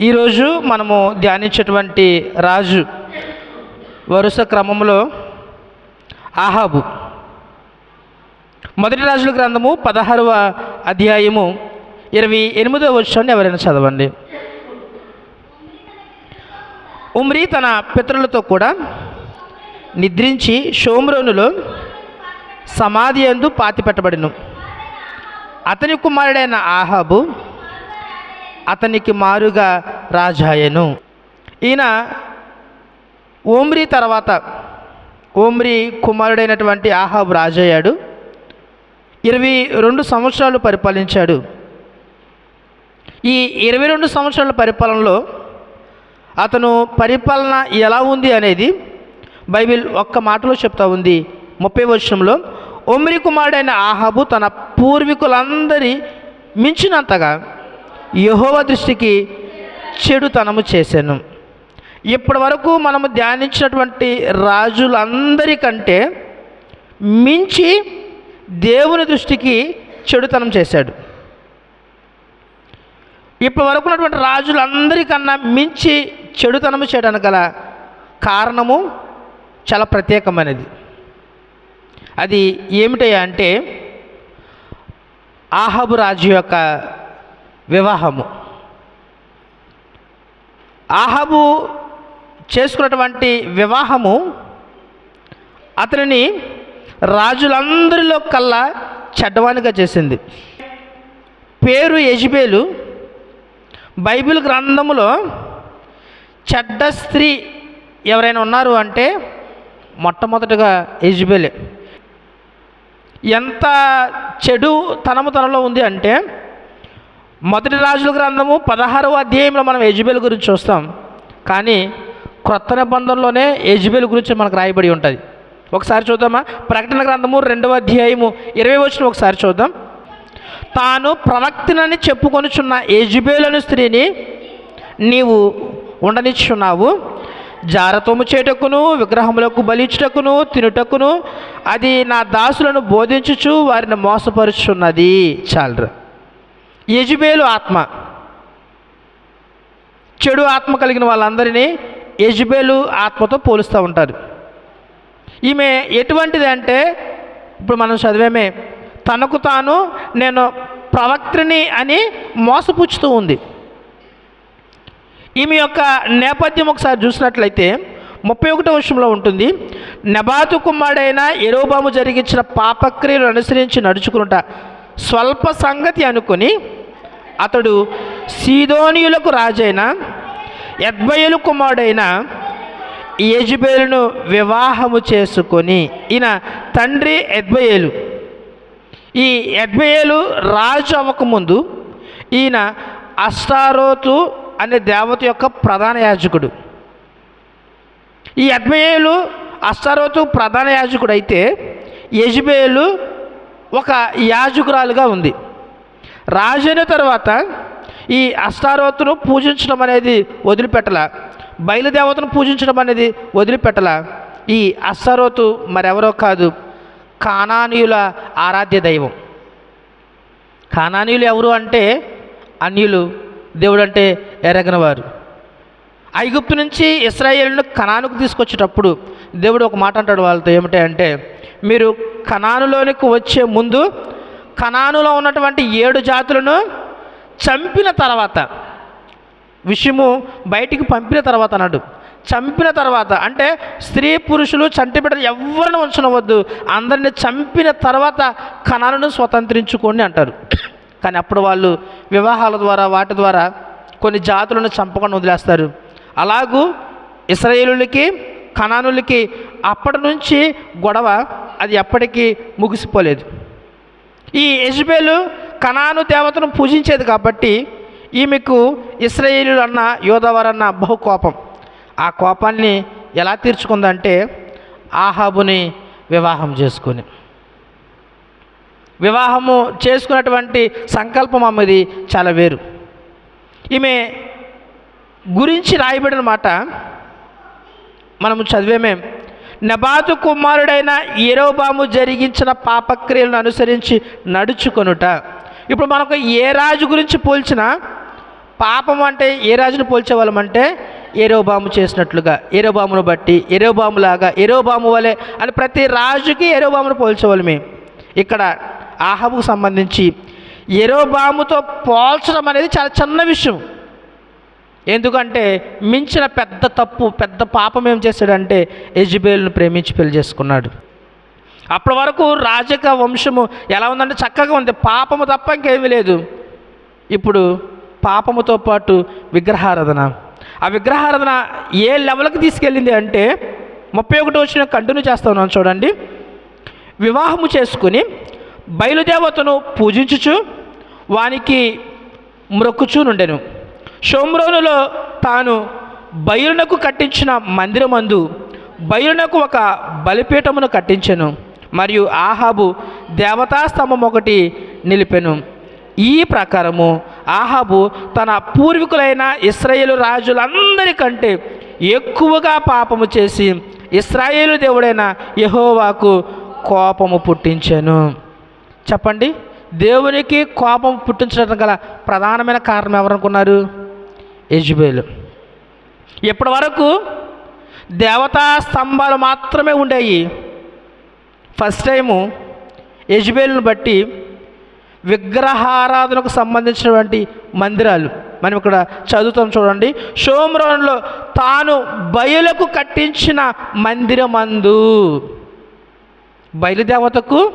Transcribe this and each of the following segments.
ఈరోజు మనము ధ్యానించేటువంటి రాజు వరుస క్రమంలో ఆహాబు. మొదటి రాజుల గ్రంథము పదహారవ అధ్యాయము ఇరవై ఎనిమిదవ వచ్చాన్ని ఎవరైనా చదవండి. ఉమ్రి తన పితరులతో కూడా నిద్రించి షోమ్రోనులో సమాధి ఎందు పాతిపెట్టబడిను. అతని కుమారుడైన ఆహాబు అతనికి మారుగా రాజాయను. ఈయన ఓమ్రి తర్వాత ఓమ్రి కుమారుడైనటువంటి ఆహాబు రాజయ్యాడు. ఇరవై రెండు సంవత్సరాలు పరిపాలించాడు. ఈ ఇరవై రెండు సంవత్సరాల పరిపాలనలో అతను పరిపాలన ఎలా ఉంది అనేది బైబిల్ ఒక్క మాటలో చెప్తా ఉంది. ముప్పై వర్షంలో ఒమ్రి కుమారుడైన ఆహాబు తన పూర్వీకులందరి మించినంతగా యహోవ దృష్టికి చెడుతనము చేశాను. ఇప్పటి వరకు మనము ధ్యానించినటువంటి రాజులందరికంటే మించి దేవుని దృష్టికి చెడుతనం చేశాడు. ఇప్పటి వరకు ఉన్నటువంటి రాజులందరికన్నా మించి చెడుతనము చేయడానికి గల కారణము చాలా ప్రత్యేకమైనది. అది ఏమిటయ్యా అంటే ఆహాబు రాజు యొక్క వివాహము. ఆహాబు చేసుకున్నటువంటి వివాహము అతనిని రాజులందరిలో కల్లా చెడ్డవానిగా చేసింది. పేరు యజ్బేలు. బైబిల్ గ్రంథములో చెడ్డ స్త్రీ ఎవరైనా ఉన్నారు అంటే మొట్టమొదటిగా యజ్బేలే. ఎంత చెడు తనము తనలో ఉంది అంటే మొదటి రాజుల గ్రంథము పదహారవ అధ్యాయంలో మనం యజ్బేల్ గురించి చూస్తాం. కానీ క్రొత్త నిబంధనలోనే యజ్బేల్ గురించి మనకు రాయబడి ఉంటుంది. ఒకసారి చూద్దామా? ప్రకటన గ్రంథము రెండవ అధ్యాయము ఇరవై వచ్చిన ఒకసారి చూద్దాం. తాను ప్రవక్తినని చెప్పుకొనుచున్న యజ్బేలను స్త్రీని నీవు ఉండనిచ్చున్నావు జారతోము చేటకును విగ్రహములకు బలిచ్చుటకును తినుటకును అది నా దాసులను బోధించుచు వారిని మోసపరుచున్నది. చాలరు. యజుబేలు ఆత్మ. చెడు ఆత్మ కలిగిన వాళ్ళందరినీ యజుబేలు ఆత్మతో పోలుస్తూ ఉంటారు. ఈమె ఎటువంటిది అంటే ఇప్పుడు మనం చదివేమే తనకు తాను నేను ప్రవక్త్రిని అని మోసపుచ్చుతూ ఉంది. ఈమె యొక్క నేపథ్యం ఒకసారి చూసినట్లయితే ముప్పై ఒకటో వర్షంలో ఉంటుంది నబాతు కుమారుడైన ఎరోబాము జరిగించిన పాపక్రియలు అనుసరించి నడుచుకునుట స్వల్ప సంగతి అనుకొని అతడు సీదోనియులకు రాజైన ఎద్బయలు కుమారుడైన యజబేలును వివాహము చేసుకొని ఈయన తండ్రి ఎద్బయేలు ఈ ఎద్బయేలు రాజు అవ్వకముందు ఈయన అష్టారోతు అనే దేవత యొక్క ప్రధాన యాజకుడు. ఈ అద్మయేలు అష్టారోతు ప్రధాన యాజకుడు అయితే యజ్బేలు ఒక యాజకురాలుగా ఉంది. రాజైన తర్వాత ఈ అష్టారోతును పూజించడం అనేది వదిలిపెట్టల. బయలుదేవతను పూజించడం అనేది వదిలిపెట్టల. ఈ అష్టారోతు మరెవరో కాదు కానానీయుల ఆరాధ్య దైవం. కానానీయులు ఎవరు అంటే అన్యులు దేవుడు అంటే ఎరగనవారు. ఐగుప్తు నుంచి ఇస్రాయేల్ను కణానుకు తీసుకొచ్చేటప్పుడు దేవుడు ఒక మాట అంటాడు వాళ్ళతో ఏమిటి అంటే మీరు కణానులోనికి వచ్చే ముందు కణానులో ఉన్నటువంటి ఏడు జాతులను చంపిన తర్వాత విషయము బయటికి పంపిన తర్వాత అన్నాడు. చంపిన తర్వాత అంటే స్త్రీ పురుషులు చంటి బిడ్డలు ఎవరిని ఉంచనవద్దు అందరిని చంపిన తర్వాత కణాలను స్వతంత్రించుకోండి అంటారు. కానీ అప్పుడు వాళ్ళు వివాహాల ద్వారా వాటి ద్వారా కొన్ని జాతులను చంపకుండా వదిలేస్తారు. అలాగూ ఇస్రాయేలులకి కణానులకి అప్పటి నుంచి గొడవ అది ఎప్పటికీ ముగిసిపోలేదు. ఈ యజ్బేలు కణాను దేవతను పూజించేది కాబట్టి ఈమెకు ఇస్రాయేలు అన్న యోధవరన్న బహు కోపం. ఆ కోపాన్ని ఎలా తీర్చుకుందంటే ఆహాబుని వివాహం చేసుకుని. వివాహము చేసుకున్నటువంటి సంకల్పం అమ్మది చాలా వేరు. ఈమె గురించి రాయబడిన మాట మనము చదివేమే. నబాతు కుమారుడైన ఏరోబాము జరిగించిన పాపక్రియలను అనుసరించి నడుచుకొనుట. ఇప్పుడు మనకు ఏ రాజు గురించి పోల్చినా పాపం అంటే ఏ రాజును పోల్చేవాళ్ళమంటే ఎరోబాము చేసినట్లుగా ఎరోబామును బట్టి ఎరోబాములాగా ఎరోబాము వలె అని ప్రతి రాజుకి ఎరోబామును పోల్చేవాళ్ళమే ఇక్కడ ఆహాబుకు సంబంధించి ఎరోబాముతో పోల్చడం అనేది చాలా చిన్న విషయం. ఎందుకంటే మించిన పెద్ద తప్పు పెద్ద పాపం ఏం చేశాడంటే ఎజిబేల్ను ప్రేమించి పెళ్ళి చేసుకున్నాడు. అప్పటి వరకు రాజక వంశము ఎలా ఉందంటే చక్కగా ఉంది. పాపము తప్ప ఇంకేమీ లేదు. ఇప్పుడు పాపముతో పాటు విగ్రహారాధన. ఆ విగ్రహారాధన ఏ లెవెల్కి తీసుకెళ్ళింది అంటే ముప్పై ఒకటి వచ్చిన కంటిన్యూ చేస్తా ఉన్నాను చూడండి. వివాహము చేసుకుని బయలుదేవతను పూజించుచు వానికి మ్రొక్కుచూ నుండెను షోమ్రోనులో తాను బయలునకు కట్టించిన మందిరమందు బయలునకు ఒక బలిపీఠమును కట్టించెను మరియు ఆహాబు దేవతా స్తంభం ఒకటి నిలిపెను. ఈ ప్రకారము ఆహాబు తన పూర్వీకులైన ఇస్రాయేలు రాజులందరికంటే ఎక్కువగా పాపము చేసి ఇస్రాయేలు దేవుడైన యహోవాకు కోపము పుట్టించాను. చెప్పండి దేవునికి కోపం పుట్టించడం గల ప్రధానమైన కారణం ఎవరనుకున్నారు? యజ్బేలు. ఇప్పటి వరకు దేవతా స్తంభాలు మాత్రమే ఉండేవి ఫస్ట్ టైము యజ్బేలును బట్టి విగ్రహారాధనకు సంబంధించినటువంటి మందిరాలు. మనం ఇక్కడ చదువుతాం చూడండి. షోమ్రోన్లో తాను బయలుకు కట్టించిన మందిరమందు. బయలుదేవతకు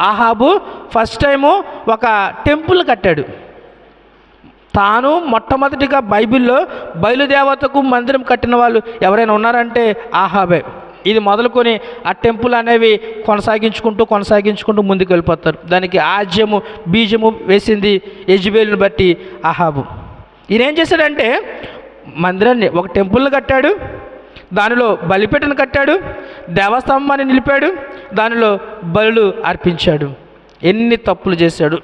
ఆహాబు ఫస్ట్ టైము ఒక టెంపుల్ కట్టాడు. తాను మొట్టమొదటిగా బైబిల్లో బయలుదేవతకు మందిరం కట్టిన వాళ్ళు ఎవరైనా ఉన్నారంటే ఆహాబే. ఇది మొదలుకొని ఆ టెంపుల్ అనేవి కొనసాగించుకుంటూ కొనసాగించుకుంటూ ముందుకు వెళ్ళిపోతారు దానికి ఆజ్యము బీజము వేసింది యజ్బేలుని బట్టి అహాబు. ఈయనేం చేశాడంటే మందిరాన్ని ఒక టెంపుల్ని కట్టాడు దానిలో బలిపీటను కట్టాడు దేవస్తంభాన్ని నిలిపాడు దానిలో బలులు అర్పించాడు. ఎన్ని తప్పులు చేశాడు.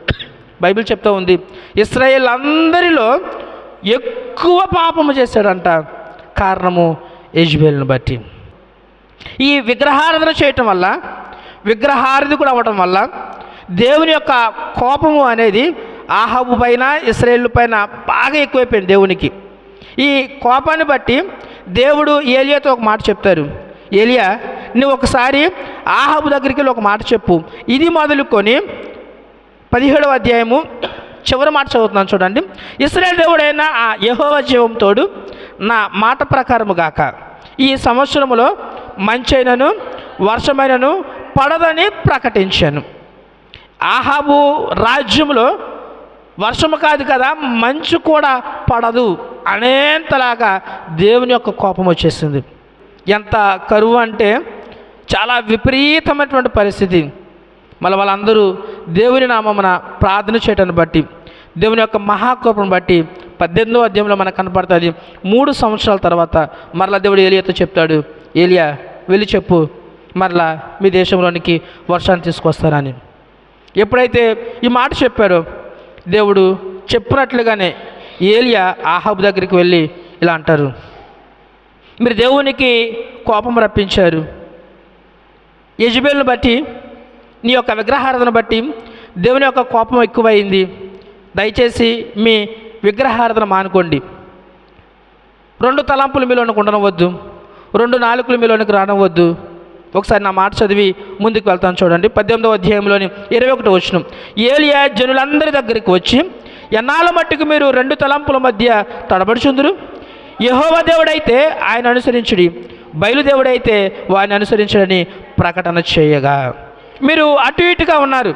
బైబిల్ చెప్తూ ఉంది. ఇస్రాయేల్ అందరిలో ఎక్కువ పాపము చేశాడంట. కారణము యజ్బేల్ని బట్టి. ఈ విగ్రహారాధన చేయటం వల్ల విగ్రహారధికుడు అవ్వటం వల్ల దేవుని యొక్క కోపము అనేది ఆహాబు పైన ఇస్రాయేల్ పైన బాగా ఎక్కువైపోయింది దేవునికి. ఈ కోపాన్ని బట్టి దేవుడు ఏలియాతో ఒక మాట చెప్తారు. ఏలియా నువ్వు ఒకసారి ఆహాబు దగ్గరికి వెళ్ళి ఒక మాట చెప్పు. ఇది మొదలుకొని పదిహేడవ అధ్యాయము చివరి మాట చదువుతున్నాను చూడండి. ఇస్రాయల్ దేవుడైన ఆ యహోవ జీవంతోడు నా మాట ప్రకారము గాక. ఈ సంవత్సరములో మంచైనను వర్షమైనను పడదని ప్రకటించాను. ఆహాబు రాజ్యంలో వర్షము కాదు కదా మంచు కూడా పడదు అనేంతలాగా దేవుని యొక్క కోపం వచ్చేసింది. ఎంత కరువు అంటే చాలా విపరీతమైనటువంటి పరిస్థితి. మళ్ళీ వాళ్ళందరూ దేవుని నామమున ప్రార్థన చేయటాన్ని బట్టి దేవుని యొక్క మహాకోపను బట్టి పద్దెనిమిదో అధ్యాయంలో మనకు కనపడుతుంది. మూడు సంవత్సరాల తర్వాత మరలా దేవుడు ఏలియాతో చెప్తాడు ఏలియా వెళ్ళి చెప్పు. మరలా మీ దేశంలోనికి వర్షాన్ని తీసుకొస్తానని. ఎప్పుడైతే ఈ మాట చెప్పారో దేవుడు చెప్పినట్లుగానే ఏలియా ఆహాబ్ దగ్గరికి వెళ్ళి ఇలా అంటారు మీరు దేవునికి కోపం రప్పించారు. యజ్బేల్ని బట్టి నీ యొక్క విగ్రహారాధన బట్టి దేవుని యొక్క కోపం ఎక్కువైంది. దయచేసి మీ విగ్రహారాధన మానుకోండి. రెండు తలంపులు మీలోనికి ఉండనవద్దు. రెండు నాలుగులు మీలోనికి రానవద్దు. ఒకసారి నా మాట చదివి ముందుకు వెళ్తాను చూడండి. పద్దెనిమిదవ అధ్యాయంలోని ఇరవై ఒకటి వచ్చిన ఏలియా జనులందరి దగ్గరికి వచ్చి ఎన్నాళ్ళ మట్టుకు మీరు రెండు తలంపుల మధ్య తడబడుచుందురు? యహోవ దేవుడైతే ఆయన అనుసరించుడి. బయలుదేవుడైతే వారిని అనుసరించడని ప్రకటన చేయగా. మీరు అటు ఇటుగా ఉన్నారు.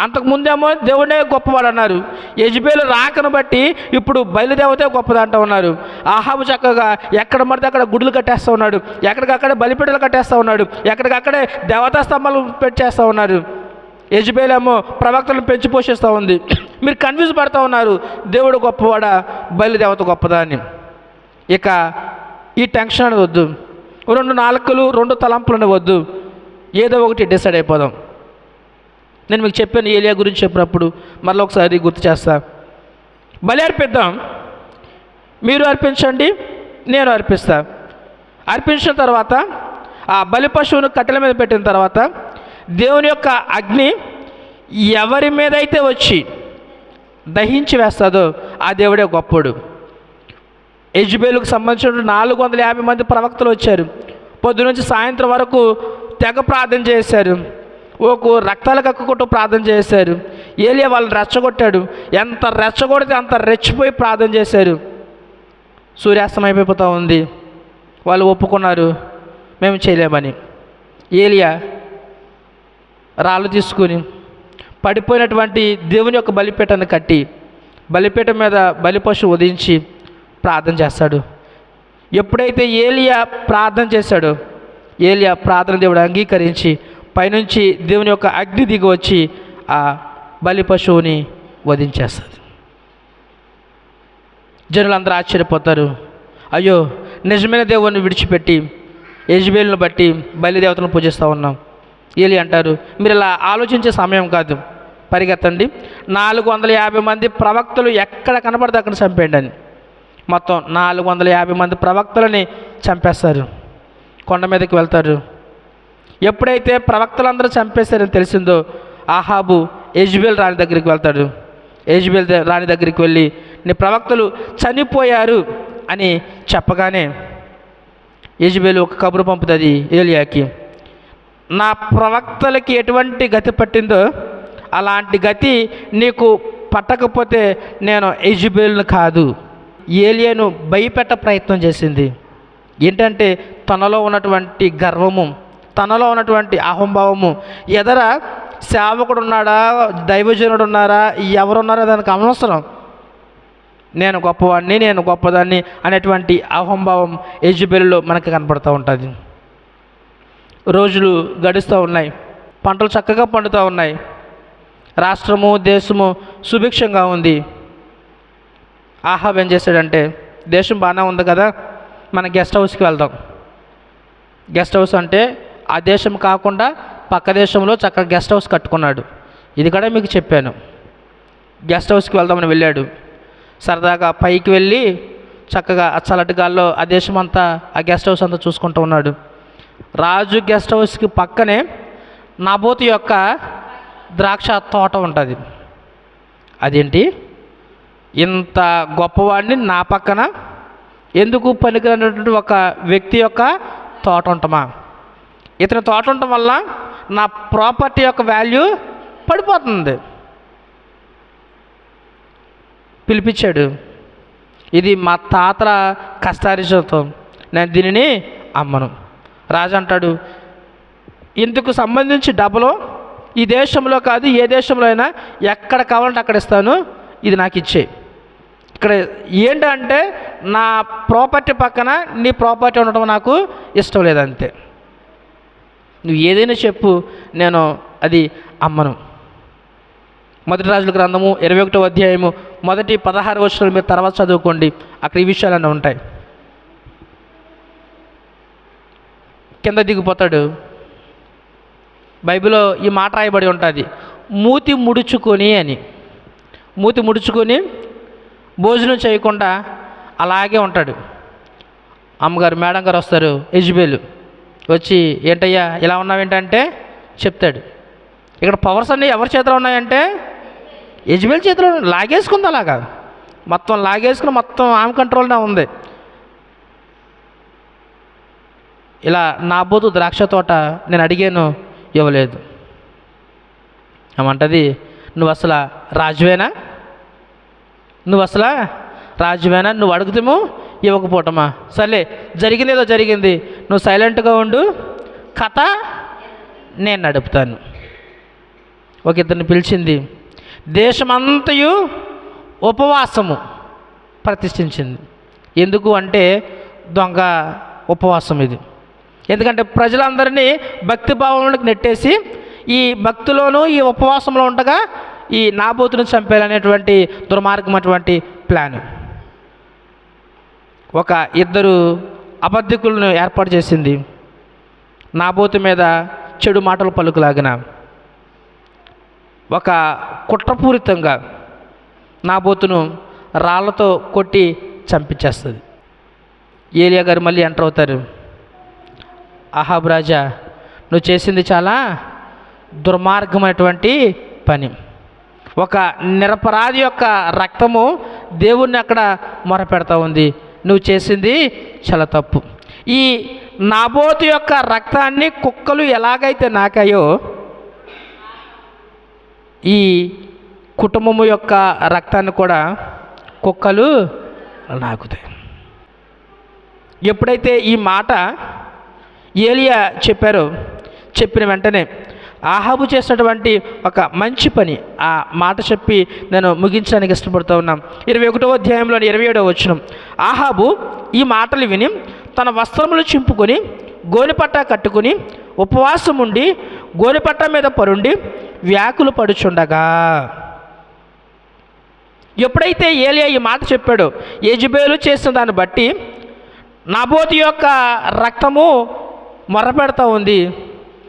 అంతకు ముందేమో దేవుడే గొప్పవాడు అన్నారు. యజ్బేలు రాకను బట్టి ఇప్పుడు బయలుదేవతే గొప్పది అంటూ ఉన్నారు. ఆహాబు చక్కగా ఎక్కడ పడితే అక్కడ గుడులు కట్టేస్తూ ఉన్నాడు. ఎక్కడికక్కడే బలిపీటలు కట్టేస్తూ ఉన్నాడు. ఎక్కడికక్కడే దేవతా స్తంభాలు పెట్టేస్తూ ఉన్నారు. యజ్బేలేమో ప్రవక్తలను పెంచి పోషిస్తూ ఉంది. మీరు కన్ఫ్యూజ్ పడుతూ ఉన్నారు. దేవుడు గొప్పవాడా? బయలుదేవత గొప్పదా అని. ఇక ఈ టెన్షన్ అనేది వద్దు. రెండు నాలుకలు రెండు తలంపులు అనేవి వద్దు. ఏదో ఒకటి డిసైడ్ అయిపోదాం. నేను మీకు చెప్పాను ఏలియా గురించి చెప్పినప్పుడు మరలా ఒకసారి గుర్తు చేస్తా. బలి అర్పిద్దాం. మీరు అర్పించండి నేను అర్పిస్తా. అర్పించిన తర్వాత ఆ బలి పశువును కట్టెల మీద పెట్టిన తర్వాత దేవుని యొక్క అగ్ని ఎవరి మీద అయితే వచ్చి దహించి వేస్తాదో ఆ దేవుడే గొప్పడు. యజ్బేలుకు సంబంధించిన నాలుగు వందల యాభై మంది ప్రవక్తలు వచ్చారు. పొద్దు నుంచి సాయంత్రం వరకు తెగ ప్రార్థన చేశారు. ఓకు రక్తాలు కక్కుకుంటూ ప్రార్థన చేశారు. ఏలియా వాళ్ళని రెచ్చగొట్టాడు. ఎంత రెచ్చగొడితే అంత రెచ్చిపోయి ప్రార్థన చేశారు. సూర్యాస్తం అయిపోతూ ఉంది. వాళ్ళు ఒప్పుకున్నారు. మేము చేయలేమని. ఏలియా రాళ్ళు తీసుకుని పడిపోయినటువంటి దేవుని యొక్క బలిపీఠను కట్టి బలిపీఠం మీద బలి ఉదయించి ప్రార్థన చేస్తాడు. ఎప్పుడైతే ఏలియా ప్రార్థన చేశాడో ఏలియా ప్రార్థన దేవుడు అంగీకరించి పైనుంచి దేవుని యొక్క అగ్ని దిగి వచ్చి ఆ బలి పశువుని వధించేస్తుంది జనులందరూ ఆశ్చర్యపోతారు. అయ్యో నిజమైన దేవుని విడిచిపెట్టి యజ్బేలును బట్టి బలిదేవతలను పూజిస్తూ ఉన్నాం. ఏలి అంటారు మీరు ఇలా ఆలోచించే సమయం కాదు. పరిగెత్తండి. నాలుగు వందల యాభై మంది ప్రవక్తలు ఎక్కడ కనపడితే అక్కడ చంపేయండి అని. మొత్తం నాలుగు వందల యాభై మంది ప్రవక్తలని చంపేస్తారు. కొండ మీదకి వెళ్తారు ఎప్పుడైతే ప్రవక్తలందరూ చంపేశారని తెలిసిందో ఆహాబు యజ్బేల్ రాణి దగ్గరికి వెళ్తాడు. యజ్బేల్ రాణి దగ్గరికి వెళ్ళి నీ ప్రవక్తలు చనిపోయారు అని చెప్పగానే యజ్బేల్ ఒక కబురు పంపుతుంది ఏలియాకి. నా ప్రవక్తలకి ఎటువంటి గతి పట్టిందో అలాంటి గతి నీకు పట్టకపోతే నేను యజ్బేల్ను కాదు. ఏలియాను భయపెట్ట ప్రయత్నం చేసింది. ఏంటంటే తనలో ఉన్నటువంటి గర్వము తనలో ఉన్నటువంటి అహంభావము. ఎదర సేవకుడు ఉన్నాడా దైవజనుడు ఉన్నారా ఎవరున్నారా దానికి అనవసరం నేను గొప్పవాడిని నేను గొప్పదాన్ని అనేటువంటి అహంభావం యజుబెల్లో మనకి కనపడుతూ ఉంటుంది. రోజులు గడుస్తూ ఉన్నాయి పంటలు చక్కగా పండుతూ ఉన్నాయి. రాష్ట్రము దేశము సుభిక్షంగా ఉంది. ఆహా ఏం చేశాడంటే దేశం బాగానే ఉంది కదా మన గెస్ట్ హౌస్కి వెళ్దాం. గెస్ట్ హౌస్ అంటే ఆ దేశం కాకుండా పక్క దేశంలో చక్కగా గెస్ట్ హౌస్ కట్టుకున్నాడు. ఇది కూడా మీకు చెప్పాను. గెస్ట్ హౌస్కి వెళ్దామని వెళ్ళాడు. సరదాగా పైకి వెళ్ళి చక్కగా ఆ చల్లటి గాల్లో ఆ దేశం అంతా ఆ గెస్ట్ హౌస్ అంతా చూసుకుంటూ ఉన్నాడు. రాజు గెస్ట్ హౌస్కి పక్కనే నాబోతు యొక్క ద్రాక్ష తోట ఉంటుంది. అదేంటి? ఇంత గొప్పవాడిని నా పక్కన ఎందుకు పనికిరానటువంటి ఒక వ్యక్తి యొక్క తోట ఉంటామా? ఇతని తోట ఉండటం వల్ల నా ప్రాపర్టీ యొక్క వాల్యూ పడిపోతుంది. పిలిపించాడు. ఇది మా తాతల కష్టార్జితం నేను దీనిని అమ్మను. రాజు అంటాడు ఇందుకు సంబంధించి డబ్బులు ఈ దేశంలో కాదు ఏ దేశంలో అయినా ఎక్కడ కావాలంటే అక్కడ ఇస్తాను. ఇది నాకు ఇచ్చే. ఇక్కడ ఏంటంటే నా ప్రాపర్టీ పక్కన నీ ప్రాపర్టీ ఉండటం నాకు ఇష్టం లేదంతే. నువ్వు ఏదైనా చెప్పు నేను అది అమ్మను. మొదటి రాజుల గ్రంథము ఇరవై ఒకటో అధ్యాయము మొదటి పదహారు వర్షాలు మీరు తర్వాత చదువుకోండి. అక్కడ ఈ విషయాలన్నీ ఉంటాయి. కింద దిగిపోతాడు. బైబిల్లో ఈ మాట రాయబడి ఉంటుంది. మూతి ముడుచుకొని అని. మూతి ముడుచుకొని భోజనం చేయకుండా అలాగే ఉంటాడు. అమ్మగారు మేడం గారు వస్తారు యజ్బేలు. వచ్చి ఏంటయ్యా ఇలా ఉన్నావేంటంటే? చెప్తాడు. ఇక్కడ పవర్స్ అన్నీ ఎవరి చేతిలో ఉన్నాయంటే? యజ్బేల్ చేతిలో లాగేసుకుంది అలాగా. మొత్తం లాగేసుకుని మొత్తం ఆమె కంట్రోల్నే ఉంది. ఇలా నా బోతు ద్రాక్ష తోట నేను అడిగాను ఇవ్వలేదు. ఏమంటది నువ్వు అసలు రాజువేనా? నువ్వు అసలు రాజువేనా? నువ్వు అడుగుతాము ఇవ్వకపోవటమా సర్లే జరిగింది ఏదో జరిగింది. నువ్వు సైలెంట్గా ఉండు. కథ నేను నడుపుతాను. ఒక ఇద్దరిని పిలిచింది. దేశమంతయు ఉపవాసము ప్రతిష్ఠించింది. ఎందుకు అంటే దొంగ ఉపవాసం ఇది. ఎందుకంటే ప్రజలందరినీ భక్తి భావంలోకి నెట్టేసి ఈ భక్తిలోనూ ఈ ఉపవాసంలో ఉండగా ఈ నాబోతును చంపేయాలనేటువంటి దుర్మార్గమైనటువంటి ప్లాన్. ఒక ఇద్దరు అబద్ధికులను ఏర్పాటు చేసింది. నాబోతు మీద చెడు మాటలు పలుకులాగిన. ఒక కుట్రపూరితంగా నాబోతును రాళ్ళతో కొట్టి చంపించేస్తుంది. ఏలియా గారు మళ్ళీ ఎంటర్ అవుతారు. అహాబ్ రాజా నువ్వు చేసింది చాలా దుర్మార్గమైనటువంటి పని. ఒక నిరపరాధి యొక్క రక్తము దేవుణ్ణి అక్కడ మొరపెడతా ఉంది. నువ్వు చేసింది చాలా తప్పు. ఈ నాబోతు యొక్క రక్తాన్ని కుక్కలు ఎలాగైతే నాకాయో ఈ కుటుంబము యొక్క రక్తాన్ని కూడా కుక్కలు నాకుతాయి. ఎప్పుడైతే ఈ మాట ఏలియా చెప్పారో చెప్పిన వెంటనే ఆహాబు చేసినటువంటి ఒక మంచి పని. ఆ మాట చెప్పి నేను ముగించడానికి ఇష్టపడుతూ ఉన్నాం. ఇరవై ఒకటో అధ్యాయంలో ఇరవై ఏడవ వచ్చిన ఆహాబు ఈ మాటలు విని తన వస్త్రములు చింపుకొని గోనిపట్ట కట్టుకుని ఉపవాసం ఉండి గోనిపట్ట మీద పరుండి వ్యాకులు పడుచుండగా. ఎప్పుడైతే ఏలియా ఈ మాట చెప్పాడో యజుబేలు చేసిన దాన్ని బట్టి నాబోతి యొక్క రక్తము మొరపెడతా ఉంది.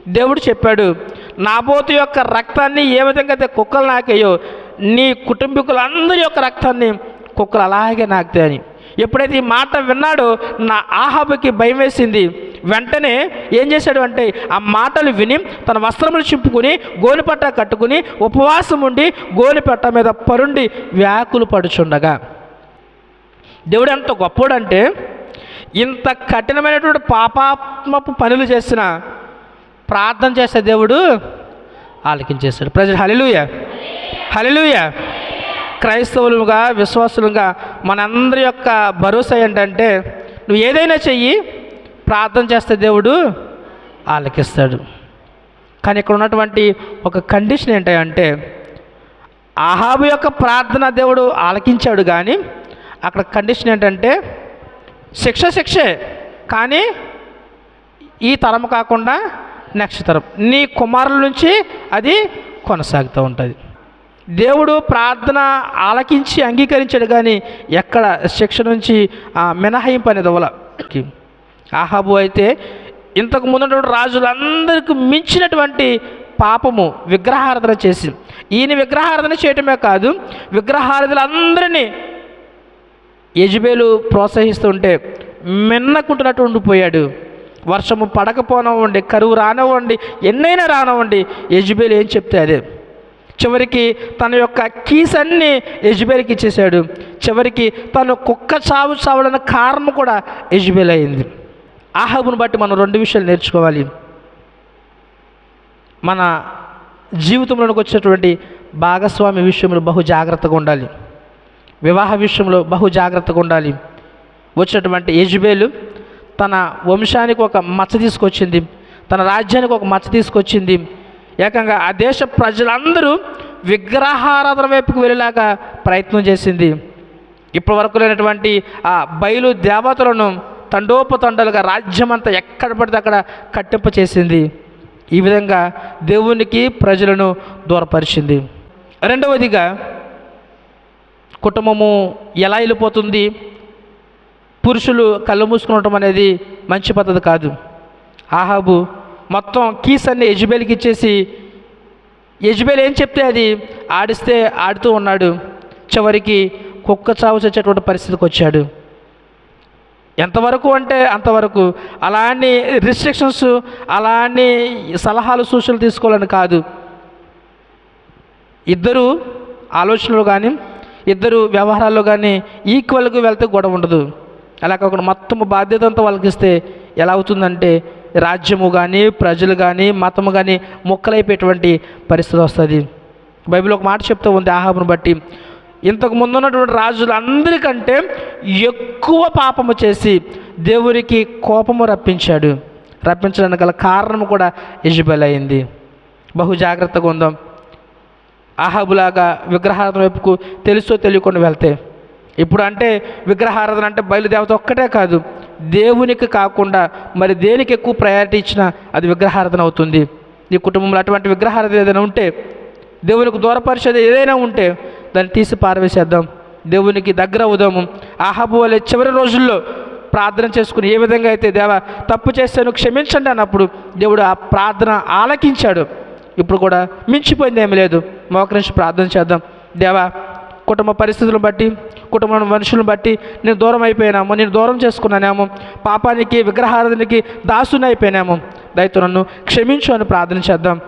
దేవుడు చెప్పాడు నాబోతు యొక్క రక్తాన్ని ఏ విధంగా అయితే కుక్కలు నాకాయో నీ కుటుంబీకులందరి యొక్క రక్తాన్ని కుక్కలు అలాగే నాకుతాయని. ఎప్పుడైతే ఈ మాట విన్నాడో నా ఆహాబుకి భయం వేసింది. వెంటనే ఏం చేశాడు అంటే ఆ మాటలు విని తన వస్త్రములు చింపుకుని గోలిపట్ట కట్టుకుని ఉపవాసం ఉండి గోలిపట్ట మీద పరుండి వ్యాకులు పడుచుండగా. దేవుడు ఎంత గొప్పోడంటే ఇంత కఠినమైనటువంటి పాపాత్మపు పనులు చేసిన ప్రార్థన చేసే దేవుడు ఆలకించేశాడు. ప్రజలు హలిలుయ హలిలుయ క్రైస్తవులుగా విశ్వాసులుగా మనందరి యొక్క భరోసా ఏంటంటే నువ్వు ఏదైనా చెయ్యి ప్రార్థన చేస్తే దేవుడు ఆలకిస్తాడు. కానీ ఇక్కడ ఉన్నటువంటి ఒక కండిషన్ ఏంటంటే ఆహాబు యొక్క ప్రార్థన దేవుడు ఆలకించాడు కానీ అక్కడ కండిషన్ ఏంటంటే శిక్ష శిక్షే. కానీ ఈ తరం కాకుండా నెక్స్ట్ తరం నీ కుమారుల నుంచి అది కొనసాగుతూ ఉంటుంది. దేవుడు ప్రార్థన ఆలకించి అంగీకరించాడు కానీ ఎక్కడ శిక్ష నుంచి ఆ మినహాయింపు అనేది ఇవ్వాల. ఆహాబు అయితే ఇంతకు ముందున్నటువంటి రాజులందరికీ మించినటువంటి పాపము విగ్రహారాధన చేసి ఈయన విగ్రహారాధన చేయటమే కాదు విగ్రహారాధులందరినీ యజబేలు ప్రోత్సహిస్తుంటే మిన్నకుంటున్నట్టు ఉండిపోయాడు. వర్షము పడకపోనవ్వండి కరువు రానివ్వండి ఎన్నైనా రానివ్వండి. యజుబేలు ఏం చెప్తే అదే. చివరికి తన యొక్క కీస్ అన్ని యజబేల్కి ఇచ్చేశాడు. చివరికి తను కుక్క చావు చావడానికి కారణం కూడా యజబేల్ అయింది ఆహాబును బట్టి మనం రెండు విషయాలు నేర్చుకోవాలి. మన జీవితంలోనికి వచ్చేటువంటి భాగస్వామి విషయంలో బహు జాగ్రత్తగా ఉండాలి. వివాహ విషయంలో బహు జాగ్రత్తగా ఉండాలి. వచ్చినటువంటి యజుబేలు తన వంశానికి ఒక మచ్చ తీసుకొచ్చింది తన రాజ్యానికి ఒక మచ్చ తీసుకొచ్చింది. ఏకంగా ఆ దేశ ప్రజలందరూ విగ్రహారాధన వైపుకు వెళ్ళేలాగా ప్రయత్నం చేసింది. ఇప్పటి వరకు లేనటువంటి ఆ బయలు దేవతలను తండోపతండలుగా రాజ్యమంతా ఎక్కడ పడితే అక్కడ కట్టింప చేసింది. ఈ విధంగా దేవునికి ప్రజలను దూరపరిచింది. రెండవదిగా కుటుంబము ఎలా వెళ్ళిపోతుంది? పురుషులు కళ్ళు మూసుకునటం అనేది మంచి పద్ధతి కాదు. ఆహాబు మొత్తం కీస్ అన్ని యజబేల్కి ఇచ్చేసి యజబేల్ ఏం చెప్తే అది ఆడిస్తే ఆడుతూ ఉన్నాడు. చివరికి కుక్క చావు చచ్చేటువంటి పరిస్థితికి వచ్చాడు. ఎంతవరకు అంటే అంతవరకు అలాంటి రిస్ట్రిక్షన్స్ అలాంటి సలహాలు సూచనలు తీసుకోవాలని కాదు. ఇద్దరు ఆలోచనలు కానీ ఇద్దరు వ్యవహారాల్లో కానీ ఈక్వల్గా వెళ్తే గొడవ ఉండదు. అలా కాకుండా మొత్తం బాధ్యత అంతా వాళ్ళకి ఇస్తే ఎలా అవుతుందంటే రాజ్యము కానీ ప్రజలు కానీ మతము కానీ మొక్కలైపోయేటువంటి పరిస్థితి వస్తుంది. బైబిల్ ఒక మాట చెప్తూ ఉంది ఆహాబును బట్టి. ఇంతకు ముందు ఉన్నటువంటి రాజులందరికంటే ఎక్కువ పాపము చేసి దేవునికి కోపము రప్పించాడు. రప్పించడానికి గల కారణం కూడా యజబెల్ అయింది బహు జాగ్రత్తగా ఉందాం. ఆహాబులాగా విగ్రహార్థం వైపుకు తెలుసో తెలియకుండా వెళ్తే ఇప్పుడు అంటే విగ్రహారాధన అంటే బయలుదేవత ఒక్కటే కాదు. దేవునికి కాకుండా మరి దేనికి ఎక్కువ ప్రయారిటీ ఇచ్చినా అది విగ్రహారాధన అవుతుంది. నీ కుటుంబంలో అటువంటి విగ్రహారాధన ఏదైనా ఉంటే దేవునికి దూరపరిచేది ఏదైనా ఉంటే దాన్ని తీసి పారవేసేద్దాం. దేవునికి దగ్గర అవుదాము. ఆహాబు వలె చివరి రోజుల్లో ప్రార్థన చేసుకుని ఏ విధంగా అయితే దేవా తప్పు చేస్తాను క్షమించండి అన్నప్పుడు దేవుడు ఆ ప్రార్థన ఆలకించాడు. ఇప్పుడు కూడా మించిపోయింది ఏమి లేదు. మోకరించి ప్రార్థన చేద్దాం. దేవా కుటుంబ పరిస్థితులను బట్టి కుటుంబ మనుషులను బట్టి నేను దూరం అయిపోయినాము నేను దూరం చేసుకున్నానేమో పాపానికి విగ్రహారాధనకి దాసుని అయిపోయినాము. దయతో నన్ను క్షమించు అని ప్రార్థన చేద్దాం.